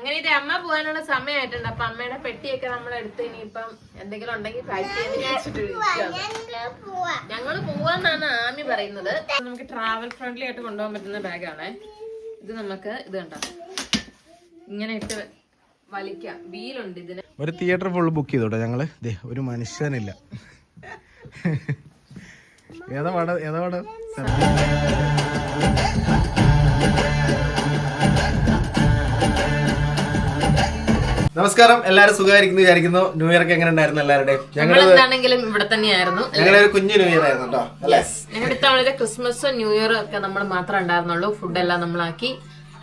അങ്ങനെ ഇത് അമ്മ പോകാനുള്ള സമയമായിട്ടുണ്ട് അപ്പൊ അമ്മയുടെ പെട്ടിയൊക്കെ നമ്മൾ എടുത്ത് ഇനിയിപ്പം എന്തെങ്കിലും ഉണ്ടെങ്കിൽ പാക്ക് ചെയ്ത് വെച്ചിട്ട്. ഞങ്ങൾ പോവാന്നാണ് ആമി പറയുന്നത്. നമുക്ക് ട്രാവൽ ഫ്രണ്ട്ലി ആയിട്ട് കൊണ്ടുപോകാൻ പറ്റുന്ന ബാഗാണ് ഇത് നമുക്ക് ഇത് കണ്ടോ? ഇങ്ങനെ ഇട്ട് വലിക്കാം. വീലുണ്ട് ഇതിന്. ഒരു തിയേറ്റർ ഫുള്ള് ബുക്ക് ചെയ്തോട്ടെ ഞങ്ങൾ? ഒരു മനുഷ്യനില്ല. ഏതാ പടം? ഏതാ പടം? നമസ്കാരം. എല്ലാരും സുഖമായിരിക്കുന്നു വിചാരിക്കുന്നു. ന്യൂ ഇയർ ഒക്കെ എങ്ങനെ ഉണ്ടായിരുന്നു എല്ലാവരുടെയും? ഞങ്ങൾ എന്താണെങ്കിലും ഇവിടെ തന്നെയായിരുന്നു ഞങ്ങളുടെ ഒരു കുഞ്ഞു ന്യൂ ഇയർ ആയിരുന്നു കേട്ടോ. അല്ലേ? ഞങ്ങളുടെ ഇത്തവണത്തെ ക്രിസ്മസും ന്യൂ ഇയർ ഒക്കെ നമ്മൾ മാത്രം ഉണ്ടായിരുന്നുള്ളൂ. ഫുഡെല്ലാം നമ്മളാക്കി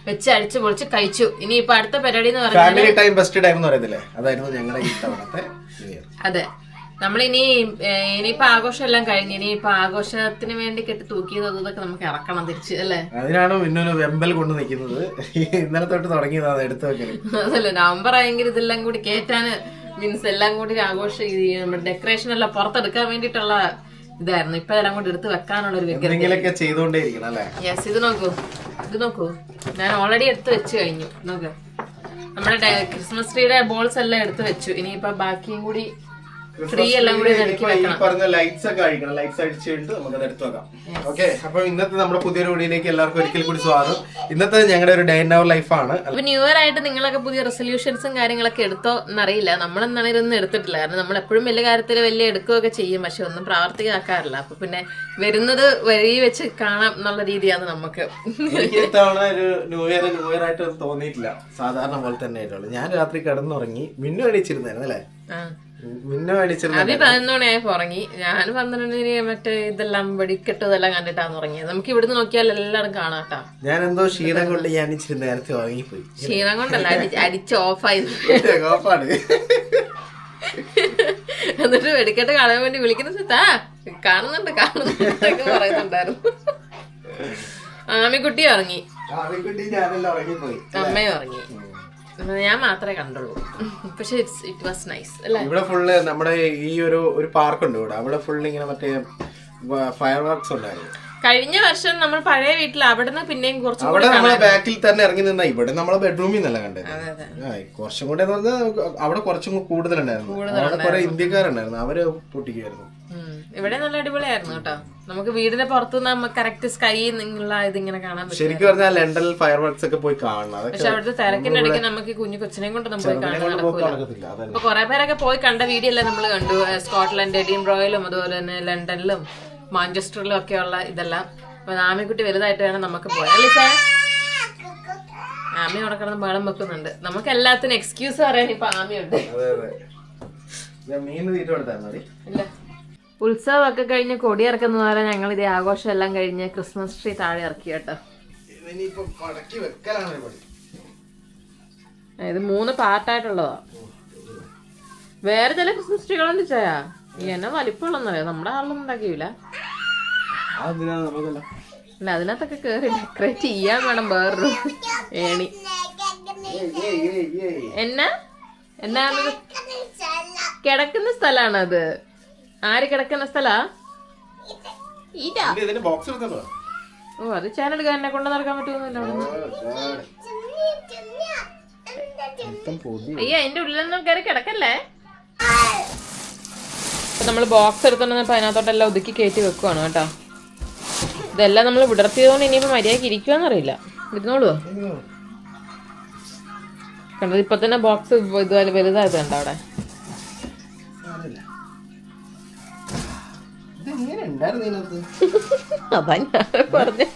വെച്ച് അടിച്ചു പൊളിച്ച് കഴിച്ചു. ഇനി ഇപ്പൊ അടുത്ത പരിപാടി എന്ന് പറയുന്നത് ഫാമിലി ടൈം ബെസ്റ്റ് ടൈം എന്ന് പറയുന്നില്ലേ? അതായിരുന്നു ഞങ്ങളുടെ ഈ തവണത്തെ ന്യൂ ഇയർ അതെ. നമ്മളിനി ഇനി ഇനിയിപ്പോ ആഘോഷം എല്ലാം കഴിഞ്ഞ് ഇനിയിപ്പൊ ആഘോഷത്തിന് വേണ്ടി കെട്ടി തൂക്കിയത് ഇതൊക്കെ നമുക്ക് ഇറക്കണം തിരിച്ച് അല്ലേ? അതിനാണ് പിന്നൊരു വെമ്പൽ കൊണ്ട് നിൽക്കുന്നത്. ഇന്നലെ തൊട്ട് തുടങ്ങിയതാണ് എടുത്തു വെക്കൽ. അതല്ല നവംബർ ആയെങ്കിൽ ഇതെല്ലാം കൂടി കേറ്റാന് മീൻസ് എല്ലാം കൂടി ആഘോഷം നമ്മുടെ ഡെക്കറേഷൻ എല്ലാം പുറത്തെടുക്കാൻ വേണ്ടിട്ടുള്ള ഇതായിരുന്നു. ഇപ്പൊ എല്ലാം കൂടി എടുത്ത് വെക്കാനുള്ള ഒരു എന്തെങ്കിലുമൊക്കെ ഇരിക്കണം അല്ലേ? യെസ് ഇത് നോക്കൂ. ഇത് നോക്കൂ. ഞാൻ ഓൾറെഡി എടുത്ത് വെച്ച് കഴിഞ്ഞു. നോക്ക്. നമ്മുടെ ക്രിസ്മസ് ട്രീയുടെ ബോൾസ് എല്ലാം എടുത്ത് വെച്ചു. ഇനിയിപ്പോ ബാക്കിയും കൂടി ട്രീ എല്ലാം കൂടി ഒന്ന് ഈ പറഞ്ഞ ലൈറ്റ്സ് ഒക്കെ അഴിക്കണം. ലൈറ്റ്സ് അടിച്ചിട്ട് കഴിഞ്ഞിട്ട് നമുക്ക് അത് എടുത്തു വെക്കാം. ഓക്കെ അപ്പൊ ഇന്നത്തെ നമ്മുടെ പുതിയൊരു വീഡിയോയിലേക്ക് എല്ലാവർക്കും ഒരിക്കൽ കൂടി സ്വാഗതം. ഇന്നത്തെ ഞങ്ങളുടെ ഒരു ഡേ ഇൻ അവർ ലൈഫാണ് അപ്പൊ ന്യൂ ഇയർ ആയിട്ട് നിങ്ങളൊക്കെ പുതിയ റെസൊല്യൂഷൻസും കാര്യങ്ങളൊക്കെ എടുത്തോ എന്നറിയില്ല. നമ്മളെന്നാണ് ഇതൊന്നും എടുത്തിട്ടില്ല. കാരണം നമ്മൾ എപ്പോഴും വലിയ കാര്യത്തിൽ വലിയ എടുക്കുകയൊക്കെ ചെയ്യും. പക്ഷെ ഒന്നും പ്രാവർത്തികമാക്കാറില്ല. അപ്പൊ പിന്നെ വരുന്നത് വഴി വെച്ച് കാണാം എന്നുള്ള രീതിയാണ് നമുക്ക്. ഇത്തവണ ഒരു ന്യൂ ഇയർ ന്യൂ ഇയർ ആയിട്ട് തോന്നിയിട്ടില്ല. സാധാരണ പോലെ തന്നെ ആയിട്ടുള്ളൂ. ഞാൻ രാത്രി കിടന്നുറങ്ങി മിന്നു അടിച്ചിരുന്നായിരുന്നു അല്ലേ? അഭി പതിനൊന്ന് മണിയായപ്പോ ഉറങ്ങി. ഞാൻ പന്ത്രണ്ടിന് മറ്റേ ഇതെല്ലാം വെടിക്കെട്ട് ഇതെല്ലാം കണ്ടിട്ടാണ് ഉറങ്ങിയത്. നമുക്ക് ഇവിടുന്ന് നോക്കിയാൽ എല്ലാവരും കാണാട്ടാ. കേട്ടോ ഞാൻ എന്തോ ക്ഷീണം കൊണ്ട് ഞാൻ ഇച്ചിരി നേരത്തെ ഉറങ്ങിപ്പോയി. ക്ഷീണം കൊണ്ടല്ല അടി- അടിച്ച് ഓഫായി. എന്നിട്ട് വെടിക്കെട്ട് കാണാൻ വേണ്ടി വിളിക്കുന്ന സ്ഥലത്താ. കാണുന്നുണ്ട് കാണുന്നുണ്ടൊക്കെ പറയുന്നുണ്ടായിരുന്നു. ആമിക്കുട്ടി ഉറങ്ങി. ആദ്യക്കുട്ടി ഞാനെല്ലാം ഉറങ്ങിപ്പോയി. അമ്മയും ഉറങ്ങി. ഞാൻ മാത്രമേ കണ്ടുള്ളൂ. പക്ഷേ ഇറ്റ്സ് ഇറ്റ് വാസ് നൈസ് അല്ലേ? ഇവിടെ ഫുള്ള് നമ്മുടെ ഈ ഒരു ഒരു പാർക്ക് ഉണ്ട് ഇവിടെ. അവിടെ ഫുള്ള് ഇങ്ങനെ മറ്റേ ഫയർ വർക്ക്സ് ഉണ്ടായിരുന്നു. കഴിഞ്ഞ വർഷം നമ്മൾ പഴയ വീട്ടിൽ അവിടെ നിന്ന് പിന്നെയും കുറച്ച് അവിടെ നമ്മളെ ബാക്കിൽ തന്നെ ഇറങ്ങി നിന്നാ ഇവിടെ നമ്മളെ ബെഡ്റൂമിൽ നിന്നല്ല കണ്ടത്. ആ, കുറച്ചും കൂടെ എന്ന് പറഞ്ഞാൽ നമുക്ക് അവിടെ കുറച്ചും കൂടി കൂടുതലുണ്ടായിരുന്നു. അവിടെ കുറെ ഇന്ത്യക്കാരുണ്ടായിരുന്നു. അവർ പൊട്ടിക്കുമായിരുന്നു ഉം. ഇവിടെ നല്ല അടിപൊളിയായിരുന്നു കേട്ടോ. നമുക്ക് വീടിന്റെ പുറത്തുനിന്ന് നമുക്ക് കറക്റ്റ് സ്കൈ നിന്നുള്ള ഇതിങ്ങനെ കാണാൻ പറ്റും. ശരിക്കും പറഞ്ഞാൽ ലണ്ടനിൽ ഫയർ വർക്ക്സ് ഒക്കെ പോയി കാണണം. അതൊക്കെ പക്ഷെ അവിടുത്തെ തിരക്കിന്റെ ഇടയ്ക്ക് നമുക്ക് ഈ കുഞ്ഞു കൊച്ചിനെയും കൊണ്ട് നമ്മൾ പോയി കാണാൻ കൊണ്ട് പോക്ക് നടക്കൂല. നടക്കത്തില്ല. അതല്ല അപ്പൊ കുറെ പേരൊക്കെ പോയി കണ്ട വീഡിയോ എല്ലാം നമ്മൾ കണ്ടു. സ്കോട്ട്ലൻഡ് സ്കോട്ട്ലൻഡ് റോയലും അതുപോലെ തന്നെ ലണ്ടനിലും മാഞ്ചസ്റ്ററിലും ഒക്കെ ഉള്ള ഇതെല്ലാം. അപ്പൊ ആമിക്കുട്ടി വലുതായിട്ട് വേണം നമുക്ക് പോയാൽ അല്ലേ സാർ ആമി അവിടെ കിടന്ന് ബഹളം വെക്കുന്നുണ്ട്. നമുക്ക് എല്ലാത്തിനും എക്സ്ക്യൂസ് പറയാൻ ഇപ്പൊ ആമിയുണ്ട്. ഇല്ല. ഉത്സവമൊക്കെ കഴിഞ്ഞ് കൊടിയിറക്കുന്ന പോലെ ഞങ്ങൾ ഇതേ ആഘോഷം എല്ലാം കഴിഞ്ഞ് ക്രിസ്മസ് ട്രീ താഴെ ഇറക്കി കേട്ടോ. ഇത് മൂന്ന് പാർട്ടായിട്ടുള്ളതാ വേറെ ചില ക്രിസ്മസ് ട്രീകളുണ്ട് ചായ. എന്നെ വലിപ്പമുള്ളന്നറിയോ നമ്മുടെ ആളൊന്നും ഉണ്ടാക്കിയില്ല. അല്ല അതിനകത്തൊക്കെ കേറി ഡെക്കറേറ്റ് ചെയ്യാൻ വേണം വേറൊരു ഏണി. എന്നാ? എന്നാ കിടക്കുന്ന സ്ഥലാണ് അത്. ആര് കിടക്കുന്ന സ്ഥലാ? ഓ അത് ചാനൽ എന്നെ കൊണ്ട് നടക്കാൻ പറ്റുമെന്നില്ല അയ്യ അതിന്റെ ഉള്ളിലൊന്നും കയറി കിടക്കല്ലേ? നമ്മൾ ബോക്സ് എടുത്തോണ്ട് അതിനകത്തോട്ടെല്ലാം ഒതുക്കി കയറ്റി വെക്കുവാണ് കേട്ടോ. ഇതെല്ലാം നമ്മൾ വിടർത്തിയതുകൊണ്ട് ഇനിയിപ്പോ മര്യാദയ്ക്ക് ഇരിക്കുവാന്നറിയില്ല. ഇരുന്നോളൂ കണ്ടത് ഇപ്പൊ തന്നെ ബോക്സ് ഇതുപോലെ വലുതായത് കണ്ടോ അവിടെ. അതാ ഞാൻ പറഞ്ഞേ.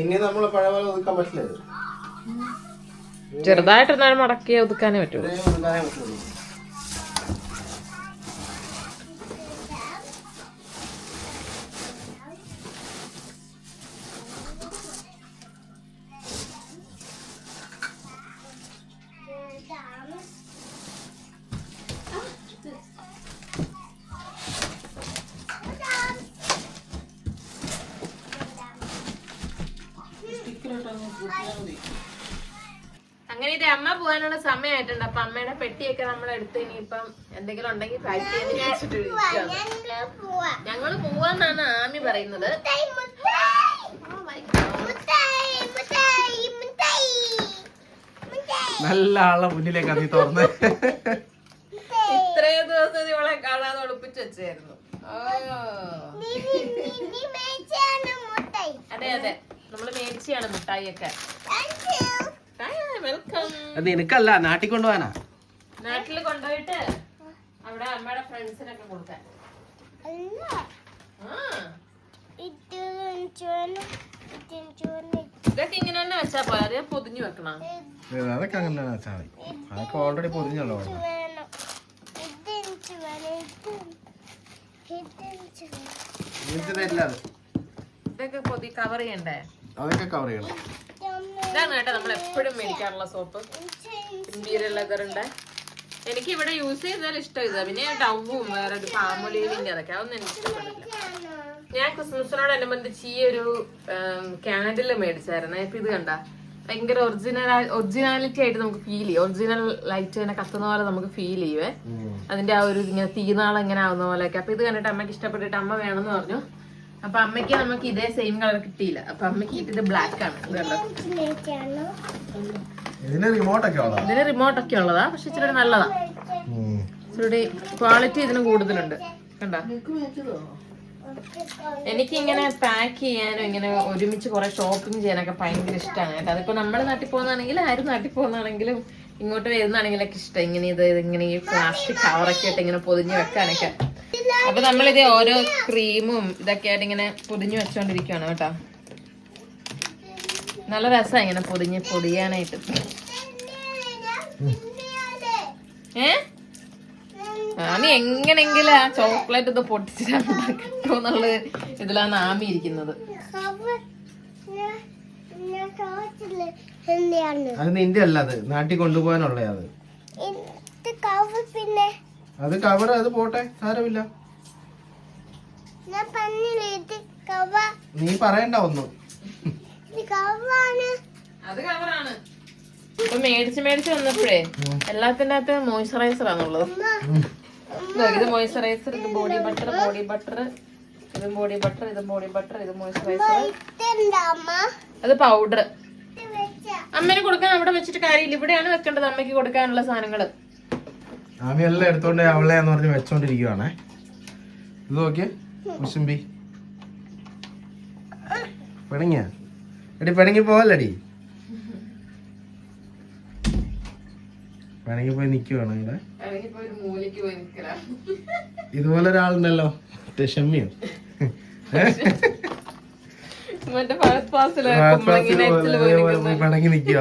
ഇനി നമ്മളെ പഴയ പോലെ ഒതുക്കാൻ പറ്റില്ല. ചെറുതായിട്ടൊന്നാലും മടക്കി ഒതുക്കാനേ പറ്റുള്ളൂ. പോകാനുള്ള സമയമായിട്ടുണ്ട് അപ്പൊ അമ്മയുടെ പെട്ടിയൊക്കെ നമ്മൾ എടുത്ത് ഇനിയിപ്പം എന്തെങ്കിലും ഉണ്ടെങ്കിൽ പാക്ക്. ഞങ്ങൾ പോവാന്നാണ് ആമി പറയുന്നത്. നല്ല ആളെ മുന്നിലേക്ക് നീ തുറന്ന്. ഇത്രയും ദിവസം ഇവളെ കാണാതെ ഒളിപ്പിച്ചു വെച്ചായിരുന്നു അതെ അതെ. നമ്മൾ മേടിച്ചാണ് മിഠായി ഒക്കെ വെൽക്കം അത് നിനക്കല്ല നാട്ടിൽ കൊണ്ടുപോകാനാ. നാട്ടിൽ കൊണ്ടുപോയിട്ട് അവിടെ അമ്മയുടെ ഫ്രണ്ട്സിനൊക്കെ കൊടുക്കാൻ. ആ. ഇതൊക്കെ ഇങ്ങനെ തന്നെ വെച്ചാ പോലെ അത് പൊതിഞ്ഞു വെക്കണം? അതൊക്കെ അങ്ങനെ വെച്ചാൽ മതി. അതൊക്കെ ഓൾറെഡി പൊതിഞ്ഞല്ലോ ഇതൊക്കെ പൊതി കവർ ചെയ്യണ്ടേ? അതൊക്കെ കവർ ചെയ്യണം. ഇതാണ് കേട്ടോ നമ്മൾ എപ്പോഴും മേടിക്കാറുള്ള സോപ്പ്. ഇമ്പീരിയൽ ലെതറിന്റെ എനിക്ക് ഇവിടെ യൂസ് ചെയ്താൽ ഇഷ്ടം ഇതാ. പിന്നെ ഡവും വേറെ ഒരു പാമൊലീവിന്റെ അതൊക്കെ അതൊന്നും എനിക്ക് ഇഷ്ടപ്പെടില്ല. ഞാൻ ക്രിസ്മസിനോടനുബന്ധിച്ച് ഈ ഒരു കാൻഡിൽ മേടിച്ചായിരുന്നു. ഇപ്പൊ ഇത് കണ്ട. ഭയങ്കര ഒറിജിനൽ ഒറിജിനാലിറ്റി ആയിട്ട് നമുക്ക് ഫീൽ ചെയ്യും. ഒറിജിനൽ ലൈറ്റ് തന്നെ കത്തുന്ന പോലെ നമുക്ക് ഫീൽ ചെയ്യുവേ. അതിന്റെ ആ ഒരു ഇങ്ങനെ തീനാളം ഇങ്ങനെ ആവുന്ന പോലെയൊക്കെ. അപ്പൊ ഇത് കണ്ടിട്ട് അമ്മയ്ക്ക് ഇഷ്ടപ്പെട്ടിട്ട് അമ്മ വേണമെന്ന് പറഞ്ഞു. അപ്പൊ അമ്മയ്ക്ക് നമുക്ക് ഇതേ സെയിം കളർ കിട്ടിയില്ല. അപ്പൊ അമ്മയ്ക്ക് ഇത് ബ്ലാക്ക് ആണ്. ഇതിന് റിമോട്ട് ഒക്കെ ഉള്ളതാ. പക്ഷെ ഇച്ചിരി നല്ലതാ. ഇച്ചിരി ക്വാളിറ്റി ഇതിന് കൂടുതലുണ്ട്. കണ്ട? എനിക്ക് ഇങ്ങനെ പാക്ക് ചെയ്യാനും ഇങ്ങനെ ഒരുമിച്ച് കുറെ ഷോപ്പിംഗ് ചെയ്യാനൊക്കെ ഭയങ്കര ഇഷ്ടമാണ് കേട്ടോ. അതിപ്പോ നമ്മുടെ നാട്ടിൽ പോകുന്നതാണെങ്കിലും ആരും നാട്ടിൽ പോകുന്നതാണെങ്കിലും ഇങ്ങോട്ട് വരുന്നതാണെങ്കിലൊക്കെ ഇഷ്ടം. ഇങ്ങനെ ഇത് ഇങ്ങനെ ഈ പ്ലാസ്റ്റിക് കവറൊക്കെ ആയിട്ട് ഇങ്ങനെ പൊതിഞ്ഞ് വെക്കാനൊക്കെ. അപ്പൊ നമ്മളിത് ഓരോ ക്രീമും ഇതൊക്കെ ആയിട്ട് ഇങ്ങനെ പൊതിഞ്ഞു വെച്ചോണ്ടിരിക്കുവാണ് കേട്ടോ. നല്ല രസമാണ് ഇങ്ങനെ പൊതിഞ്ഞ് പൊതിയാനായിട്ട് ഏ? ആമി എങ്ങനെങ്കിലും ആ ചോക്ലേറ്റ് ഇത് പൊട്ടിച്ചിട്ട് കിട്ടുമെന്നുള്ള ഇതിലാണ് ആമി ഇരിക്കുന്നത്. അത് നിന്റെ അല്ല അത്. നാട്ടിൽ കൊണ്ടുപോകാനുള്ള അത്. കവർ പിന്നെ അത് കവർ അത് പോട്ടെ സാരമില്ല. നീ പറയണ്ട ഒന്നും. അത് കവറാണ് ഇപ്പൊ മേടിച്ച് മേടിച്ച് വന്നപ്പോഴേ എല്ലാത്തിന്റെ അകത്ത് മോയിസ്ചറൈസർ ആണുള്ളത് ഇത് മോയിസ്ചറൈസർ ഇത് ബോഡി ബട്ടർ ബോഡി ബട്ടർ ഇത് ബോഡി ബട്ടർ ഇത് ബോഡി ബട്ടർ ഇത് മോയിസ്ചറൈസർ ഇതെന്താ അമ്മ അത് പൗഡർ അമ്മേനെ കൊടുക്കാൻ അവിടെ വെച്ചിട്ട് കാര്യമില്ല. ഇവിടെയാണ് വെക്കേണ്ടത് അമ്മയ്ക്ക് കൊടുക്കാനുള്ള സാധനങ്ങൾ. ആമി എല്ലാം എടുത്തോണ്ട് അവളെ എന്ന് പറഞ്ഞ് വെച്ചോണ്ടിരിക്കുവാണേ. ഇത് നോക്കിയേ കുശുംബി പിണങ്ങിയ? എടി പിണങ്ങി പോവല്ലടി. പിണങ്ങി പോയി നിക്കുവാണ് ഇവിടെ. ഇതുപോലെ ഒരാളുണ്ടല്ലോ ഷമ്മിയോ. പിണങ്ങി നിക്കുക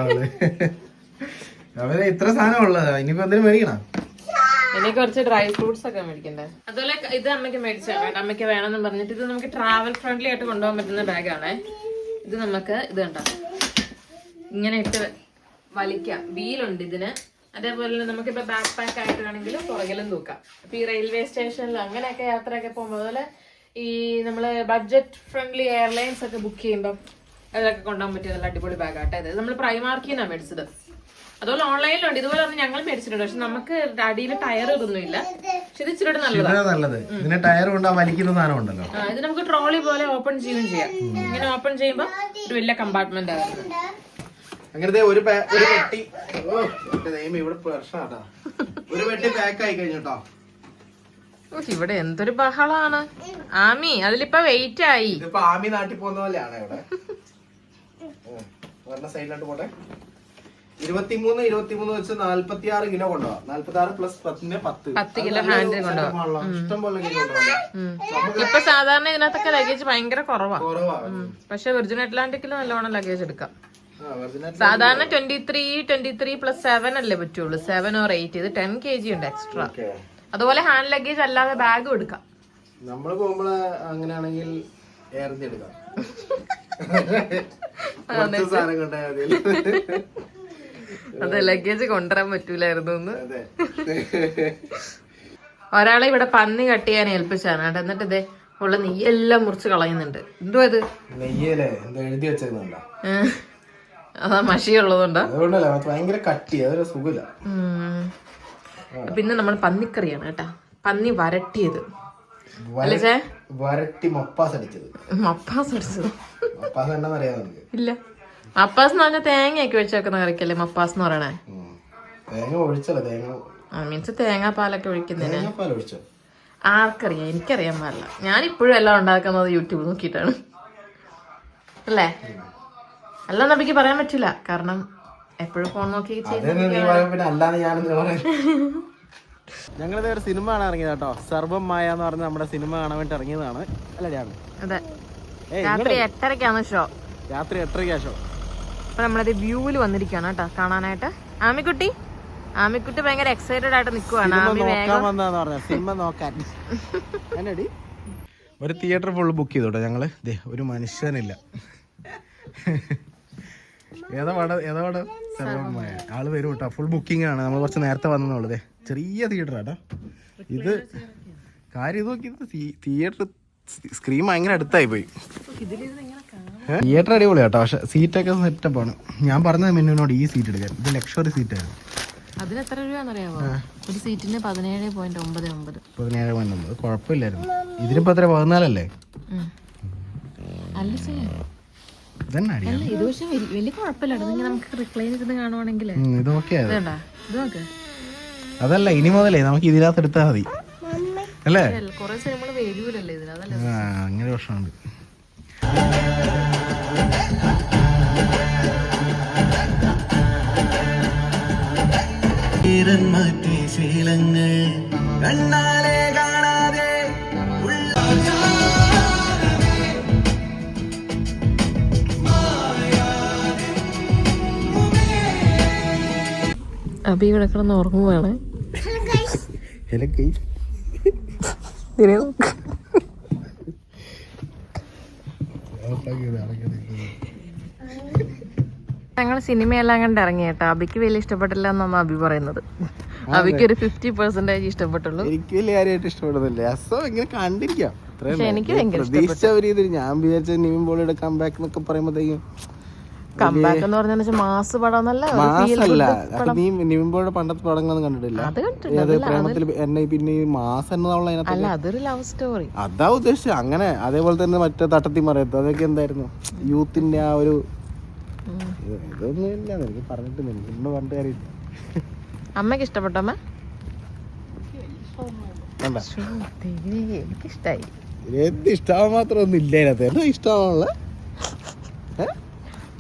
അവർ ഇത്ര സാധനം ഉള്ളത് ഇനിയിപ്പോ എന്തിനും മേടിക്കണം? എനിക്ക് കുറച്ച് ഡ്രൈ ഫ്രൂട്ട്സ് ഒക്കെ മേടിക്കണ്ടേ? അതുപോലെ ഇത് അമ്മയ്ക്ക് മേടിച്ചാണ് അമ്മയ്ക്ക് വേണമെന്ന് പറഞ്ഞിട്ട് ഇത് നമുക്ക് ട്രാവൽ ഫ്രണ്ട്ലി ആയിട്ട് കൊണ്ടുപോകാൻ പറ്റുന്ന ബാഗാണേ ഇത് നമുക്ക് ഇത് കണ്ടോ? ഇങ്ങനെ ഇട്ട് വലിക്കാം. വീലുണ്ട് ഇതിന്. അതേപോലെ തന്നെ നമുക്കിപ്പോ ബാക്ക് പാക്ക് ആയിട്ട് വേണമെങ്കിൽ പുറകിലും തൂക്കാം. അപ്പൊ ഈ റെയിൽവേ സ്റ്റേഷനിൽ അങ്ങനെയൊക്കെ യാത്രയൊക്കെ പോകുമ്പോൾ അതുപോലെ ഈ നമ്മൾ ബഡ്ജറ്റ് ഫ്രണ്ട്ലി എയർലൈൻസ് ഒക്കെ ബുക്ക് ചെയ്യുമ്പോൾ അതിലൊക്കെ കൊണ്ടുപോകാൻ പറ്റിയ നല്ല അടിപൊളി ബാഗാട്ടെ ഇത്. നമ്മൾ പ്രൈമാർക്കിന്നാണ് മേടിച്ചത്. അതുപോലെ ഓൺലൈനിലുണ്ട് ഇതുപോലെ പറഞ്ഞ് ഞങ്ങൾ മേടിച്ചിട്ടുണ്ട്. പക്ഷെ നമുക്ക് അടിയിൽ ടയർ ഇതൊന്നുമില്ല പക്ഷെ ഇത് ഇച്ചിരി നല്ലതാണ് നല്ലത്. ഇതിന് ടയർ കൊണ്ട് വലിക്കുന്ന സാധനം ഉണ്ടല്ലോ. ഇത് നമുക്ക് ട്രോളി പോലെ ഓപ്പൺ ചെയ്യുകയും ചെയ്യാം. ഇങ്ങനെ ഓപ്പൺ ചെയ്യുമ്പോൾ ഒരു വലിയ കമ്പാർട്ട്മെന്റ് ആയിരുന്നു. അങ്ങനത്തെ ഒരു ഒരു പെട്ടി ഇവിടെ പ്രശ്നമാട്ടാ ഒരു പെട്ടി പാക്ക് ആയി കഴിഞ്ഞോട്ടോ ഇവിടെ എന്തൊരു ബഹളാണ്. ആമി അതിലിപ്പോ വെയിറ്റ് ആയി. ഇതിപ്പോ ആമി നാട്ടിൽ പോകുന്ന പോലെയാണ് ഇവിടെ? സൈഡിലോട്ട് പോട്ടെ. ഇരുപത്തിമൂന്ന് ഇരുപത്തിമൂന്ന് വെച്ച് നാല്പത്തി ആറ് കിലോ കൊണ്ടുപോവാം. നാല്പത്തി ആറ് പ്ലസ് പത്തിന് പത്ത്. പത്ത് കിലോ ഹാൻഡ് ഹാൻഡിൽ setup ഇഷ്ടം പോലെ കിലോ കൊണ്ടുപോകാം. ഇപ്പൊ സാധാരണ ഇതിനകത്തൊക്കെ ലഗേജ് ഭയങ്കര കുറവാ. കുറവാ. പക്ഷെ വിർജിൻ അറ്റ്ലാന്റിക്കിൽ നല്ലോണം ലഗേജ് എടുക്കാം. സാധാരണ twenty three twenty three plus seven അല്ലേ പറ്റുള്ളൂ. സെവൻ ഓർ എയ്റ്റ് ഇത് ടെൻ കെ ജി ഉണ്ട് എക്സ്ട്രാ അതുപോലെ ഹാൻഡ് ലഗേജ് അല്ലാതെ ബാഗ് എടുക്കാം. നമ്മൾ പോകുമ്പോൾ അങ്ങനെയാണെങ്കിൽ എടുക്കാം. സാധനം കൊണ്ടുപോയാൽ മതി. അതെ ലഗേജ് കൊണ്ടുവരാൻ പറ്റൂലായിരുന്നു ഒരാളെ ഇവിടെ പന്നി കട്ട് ചെയ്യാൻ ഏൽപ്പിച്ചാണ് കേട്ടോ എന്നിട്ട് ഇതേ ഉള്ള നെയ്യെല്ലാം മുറിച്ച് കളയുന്നുണ്ട്. എന്തോ ഇത്? എഴുതി വെച്ചേക്കുന്നുണ്ടോ അതാ മഷി ഉള്ളതുകൊണ്ടാ അത് ഭയങ്കര കട്ടി അതൊരു സുഖമില്ല. പിന്നെ നമ്മൾ പന്നിക്കറിയാണ് കേട്ടാ. പന്നി വരട്ടിയത്. വരട്ടി മപ്പാസ് അടിച്ചത്. മപ്പാസ് അടിച്ചത്. മപ്പാസ് ഇല്ല. മപ്പാസ് എന്ന് പറഞ്ഞാൽ തേങ്ങയൊക്കെ ഒഴിച്ച് വെക്കുന്ന കറിക്കല്ലേ മപ്പാസ് എന്ന് പറയണേ. തേങ്ങ ഒഴിച്ചല്ല തേങ്ങ മീൻസ് തേങ്ങാപ്പാലൊക്കെ ഒഴിക്കുന്നതിന് തേങ്ങാപ്പാൽ ആർക്കറിയാം എനിക്കറിയാൻ പാടില്ല. ഞാൻ ഇപ്പോഴും എല്ലാം ഉണ്ടാക്കുന്നത് യൂട്യൂബ് നോക്കിയിട്ടാണ്. അല്ലേ? അല്ല നബിക്ക് പറയാൻ പറ്റില്ല. കാരണം എപ്പോഴും ഫോൺ നോക്കി ഞങ്ങളിത് ഒരു സിനിമ കാണാൻ ഇറങ്ങിയത് കേട്ടോ സർവം മായ എന്ന് പറഞ്ഞ നമ്മുടെ സിനിമ കാണാൻ വേണ്ടി ഇറങ്ങിയതാണ്. അല്ലേ രാത്രി എട്ടരക്കാണ് ഷോ. രാത്രി എട്ടരക്കാ ഷോ. അപ്പൊ നമ്മളത് വ്യൂവിൽ വന്നിരിക്കുകയാണ് കേട്ടോ കാണാനായിട്ട്. ആമിക്കുട്ടി? ആമിക്കുട്ടി ഭയങ്കര എക്സൈറ്റഡ് ആയിട്ട് നിൽക്കുവാണ് ആമി നോക്കാൻ വേഗം വന്നതാന്ന് സിനിമ നോക്കാൻ. എന്നടി? ഒരു തിയേറ്റർ ഫുൾ ബുക്ക് ചെയ്തോട്ടെ ഞങ്ങൾ? ദേ ഒരു മനുഷ്യനില്ല. ഏതാ പടം? ഏതാ പടം? സർവമായ ആൾ വരും കേട്ടോ. ഫുൾ ബുക്കിംഗ് ആണ്. നമ്മൾ കുറച്ച് നേരത്തെ വന്നതേ ദേ ചെറിയ തിയേറ്റർ ആട്ടോ. ഇത് കാര്യം ഇത് നോക്കി തിയേറ്റർ സ്ക്രീൻ ഭയങ്കര അടുത്തായി പോയി തിയേറ്റർ അടിപൊളി കേട്ടോ. പക്ഷെ സീറ്റ് ഒക്കെ സെറ്റപ്പ് ആണ്. ഞാൻ പറഞ്ഞത് മിന്നുവിനോട് ഈ സീറ്റ് എടുക്കാൻ. ഇത് ലക്ഷറി സീറ്റായിരുന്നു അതിന് എത്ര രൂപയാണെന്നറിയാമോ ഒരു സീറ്റിന് പതിനേഴ് പോയിന്റ് ഒമ്പത് ഒമ്പത്. പതിനേഴ് പതിനൊമ്പത് കുഴപ്പമില്ലായിരുന്നു. ഇതിനിപ്പോ എത്ര? പതിനാലല്ലേ? അല്ല ഇത് പക്ഷെ വലിയ- നമുക്ക് റിക്ലൈൻ ഇരുന്ന് കാണുവാണെങ്കിൽ ഉം, ഇത് ഓക്കെ അതല്ല ഇനി മുതലേ നമുക്ക് ഇതിനകത്ത് എടുത്താൽ മതി. അല്ലേ? അങ്ങനെ പ്രശ്നമുണ്ട്. ശീലങ്ങൾ കണ്ണാലെ കാണാതെ അബി ഇവിടെ കിടന്ന് ഉറങ്ങുവാണ്. ഞങ്ങൾ സിനിമയെല്ലാം കണ്ട് ഇറങ്ങി കേട്ടോ അബിക്ക് വലിയ ഇഷ്ടപ്പെട്ടില്ല എന്നാണ് അബി പറയുന്നത്. അബിക്ക് ഒരു ഫിഫ്റ്റി പെർസെന്റേജ് ഇഷ്ടപ്പെട്ടുള്ളൂ. എനിക്ക് വലിയ കാര്യമായിട്ട് ഇഷ്ടപ്പെടുന്നില്ല. അസോ ഇങ്ങനെ കണ്ടിരിക്കാം. എനിക്ക് ഭയങ്കര ഞാൻ വിചാരിച്ച നിവിൻ പോളിയുടെ കംബാക്ക് എന്നൊക്കെ പറയുമ്പോഴത്തേക്കും കമ്പാക്ക് എന്ന് പറഞ്ഞാൽ മാസ് പടം എന്നല്ല മാസല്ല അത് നീ നിവിൻ പോളിയുടെ പണ്ടത്തെ പടങ്ങളൊന്നും കണ്ടിട്ടില്ല. അത് പ്രേമത്തിൽ എന്നെ പിന്നെ ഈ മാസ് അതിനകത്ത് അല്ല അതൊരു ലവ് സ്റ്റോറി അതാ ഉദ്ദേശിച്ചത്. അങ്ങനെ അതേപോലെ തന്നെ മറ്റേ തട്ടത്തി മറിയത്ത്. അതൊക്കെ എന്തായിരുന്നു? യൂത്തിന്റെ ആ ഒരു ഇത് ഇതൊന്നും ഇല്ല. എനിക്ക് പറഞ്ഞിട്ട് ഇന്ന് കാര്യമില്ല. അമ്മയ്ക്ക് ഇഷ്ടപ്പെട്ടോ അമ്മ? എനിക്കിഷ്ടായി. ഇഷ്ടമാവാൻ മാത്രം ഒന്നും ഇല്ല അതിനകത്ത് എന്താ ഇഷ്ടമാണുള്ള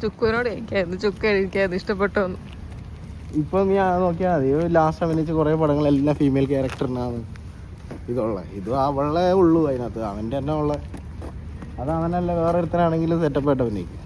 ചുക്കുവിനോട് എനിക്കായിരുന്നു ചുക്ക് എനിക്കായിരുന്നു ഇഷ്ടപ്പെട്ടു ഇപ്പൊ നീ നോക്കിയാൽ മതി. ലാസ്റ്റ് അഭിനയിച്ച കുറെ പടങ്ങളെല്ലാം ഫീമെയിൽ ക്യാരക്ടറിനാണ് ഇതുള്ള ഇത് അവളെ ഉള്ളൂ അതിനകത്ത്. അവന്റെ തന്നെ ഉള്ള. അത് അവനല്ല വേറെ ഒരുത്തനാണെങ്കിലും സെറ്റപ്പ് ആയിട്ട് അഭിനയിക്കും.